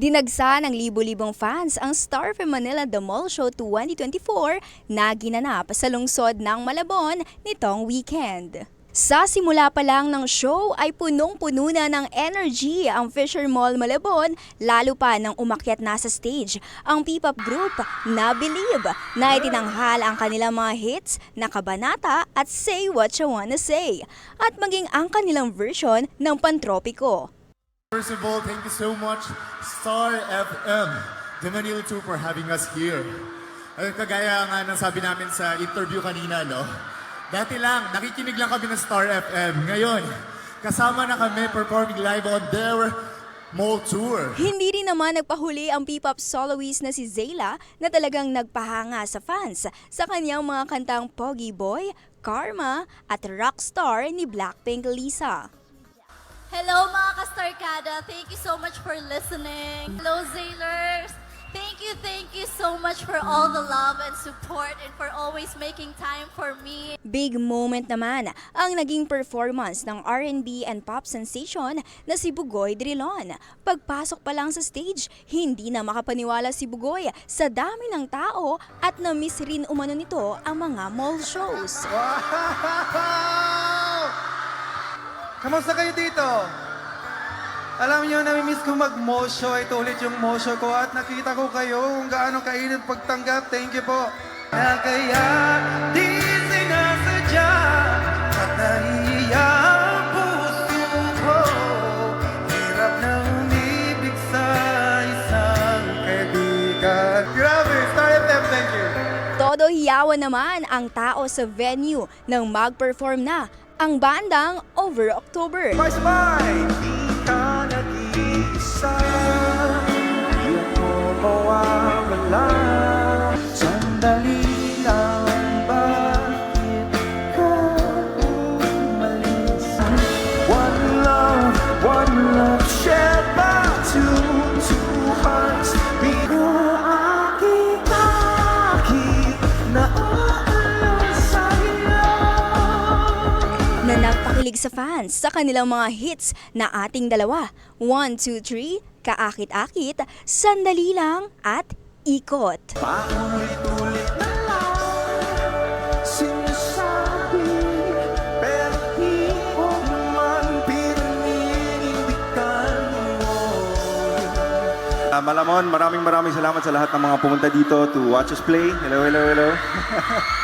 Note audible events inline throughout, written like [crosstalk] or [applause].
Dinagsa ng libo-libong fans ang Star for Manila The Mall Show 2024 na ginanap sa lungsod ng Malabon nitong weekend. Sa simula pa lang ng show ay punong-puno na ng energy ang Fisher Mall Malabon lalo pa nang umakyat na sa stage ang P-pop group na Believe na itinanghal ang kanilang mga hits na Kabanata at Say What You Wanna Say at maging ang kanilang version ng Pantropiko. First of all, thank you so much, Star FM, the Manila 2 for having us here. Ay, kagaya nga ng sabi namin sa interview kanina, no? Dati lang, nakikinig lang kami ng Star FM. Ngayon, kasama na kami performing live on their mall tour. Hindi rin naman nagpahuli ang P-pop soloist na si Zayla na talagang nagpahanga sa fans sa kanyang mga kantang Pogi Boy, Karma at Rockstar ni Blackpink Lisa. Hello mga kastarkada! Thank you so much for listening. Hello Zailers! Thank you, thank you so much for all the love and support and for always making time for me. Big moment naman ang naging performance ng R&B and pop sensation na si Bugoy Drilon. Pagpasok pa lang sa stage, hindi na makapaniwala si Bugoy sa dami ng tao at na-miss rin umano nito ang mga mall shows. [laughs] Kamusta kayo dito? Alam niyo, namimiss ko mag-motion. Ito ulit yung motion ko at nakita ko kayo kung gaano kainit pagtanggap. Thank you po. Na kaya di sinasadya at nahihiya ang puso ko. Hirap na umibig sa isang kaibigan. Grabe, Star FM, thank you. Todo hiyawan naman ang tao sa venue nang mag-perform na ang bandang Over October. Bye, bye! Di ka nag-iisa Di na nagpakilig sa fans sa kanilang mga hits na ating dalawa. 1, 2, 3, Kaakit-akit, Sandali lang at Ikot. Paulit-ulit na lang Sinasabi Pero di ko naman pininindigan mo Ah, Malamon, maraming maraming salamat sa lahat ng mga pumunta dito to watch us play. Hello, hello, hello. [laughs]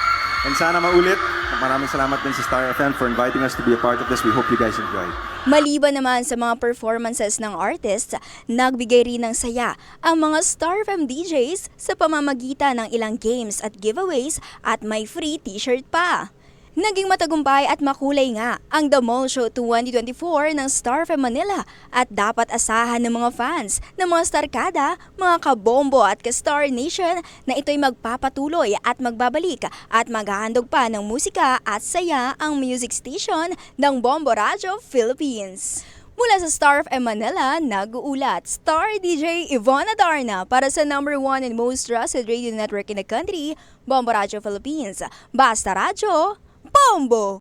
And sana maulit. Maraming salamat din sa Star FM for inviting us to be a part of this. We hope you guys enjoy. Maliban naman sa mga performances ng artists, nagbigay rin ng saya ang mga Star FM DJs sa pamamagitan ng ilang games at giveaways at may free t-shirt pa. Naging matagumpay at makulay nga ang The Mall Show 2024 ng Star FM Manila at dapat asahan ng mga fans ng mga starkada, mga kabombo at ka-Star Nation na ito'y magpapatuloy at magbabalik at maghahandog pa ng musika at saya ang music station ng Bombo Radio Philippines. Mula sa Star FM Manila, nag-uulat Star DJ Ivona Darna para sa number one and most trusted radio network in the country, Bombo Radio Philippines. Basta Radio, Bombo!